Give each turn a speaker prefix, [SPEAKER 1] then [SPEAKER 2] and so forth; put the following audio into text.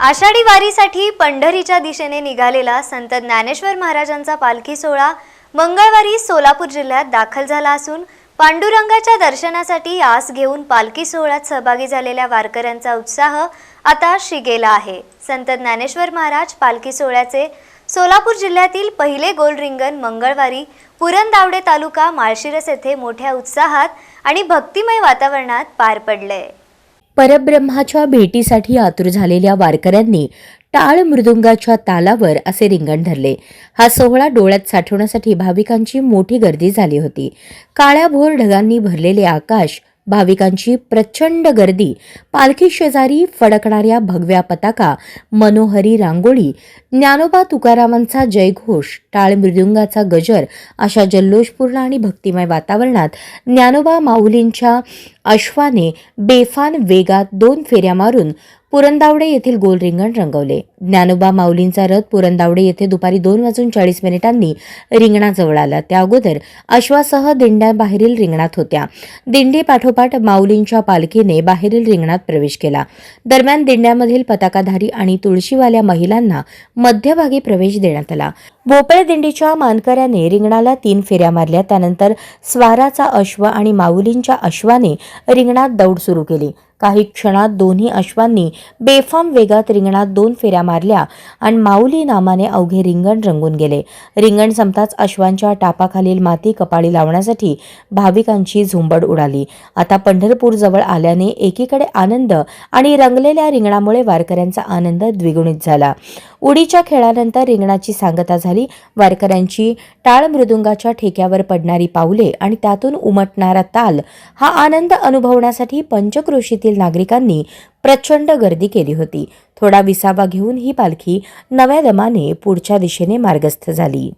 [SPEAKER 1] आषाढी वारीसाठी पंढरीच्या दिशेने निघालेला संत ज्ञानेश्वर महाराजांचा पालखी सोहळा मंगळवारी सोलापूर जिल्ह्यात दाखल झाला असून पांडुरंगाच्या दर्शनासाठी आस घेऊन पालखी सोहळ्यात सहभागी झालेल्या वारकऱ्यांचा उत्साह आता शिगेला आहे. संत ज्ञानेश्वर महाराज पालखी सोहळ्याचे सोलापूर जिल्ह्यातील पहिले गोल रिंगण मंगळवारी पुरंदावडे तालुका माळशिरस येथे मोठ्या उत्साहात आणि भक्तिमय वातावरणात पार पडले.
[SPEAKER 2] परब्रह्माच्या भेटीसाठी आतुर झालेल्या वारकऱ्यांनी टाळ मृदुंगाच्या तालावर असे रिंगण धरले. हा सोहळा डोळ्यात साठवण्यासाठी भाविकांची मोठी गर्दी झाली होती. काळ्या भोर ढगांनी भरलेले आकाश भाविकांची प्रचंड गर्दी पालखी शेजारी फडकणाऱ्या भगव्या पताका मनोहरी रांगोळी ज्ञानोबा तुकारामांचा जयघोष टाळ मृदुंगाचा गजर अशा जल्लोषपूर्ण आणि भक्तिमय वातावरणात ज्ञानोबा माऊलींच्या अश्वाने बेफान वेगात दोन फेऱ्या मारून पुरंदावडे येथील गोल रिंगण रंगवले. ज्ञानोबा माऊलींचा रथ पुरंदावडे येथे दुपारी दोन वाजून चाळीस मिनिटांनी रिंगणाजवळ आला. त्या अगोदर अश्वासह दिंड्याबाहेरील रिंगणात होत्या. दिंडी पाठोपाठ माऊलींच्या पालखीने बाहेरील रिंगणात प्रवेश केला. दरम्यान दिंड्यामधील पताकाधारी आणि तुळशीवाल्या महिलांना मध्यभागी प्रवेश देण्यात आला. भोपळे दिंडीच्या मानकऱ्याने रिंगणाला तीन फेऱ्या मारल्या. त्यानंतर स्वाराचा अश्व आणि माऊलींच्या अश्वाने रिंगणात दौड सुरू केली. काही क्षणात दोन्ही अश्वांनी बेफाम वेगात रिंगणात दोन फेऱ्या मारल्या आणि माऊली नामाने अवघे रिंगण रंगून गेले. रिंगण संपताच अश्वांच्या टापाखालील माती कपाळी लावण्यासाठी भाविकांची झुंबड उडाली. आता पंढरपूरजवळ आल्याने एकीकडे आनंद आणि रंगलेल्या रिंगणामुळे वारकऱ्यांचा आनंद द्विगुणित झाला. उडीच्या खेळानंतर रिंगणाची सांगता झाली. वारकऱ्यांची टाळ मृदुंगाच्या ठेक्यावर पडणारी पाऊले आणि त्यातून उमटणारा ताल हा आनंद अनुभवण्यासाठी पंचक्रोशीतील नागरिकांनी प्रचंड गर्दी केली होती. थोडा विसावा घेऊन ही पालखी नव्या दमाने पुढच्या दिशेने मार्गस्थ झाली.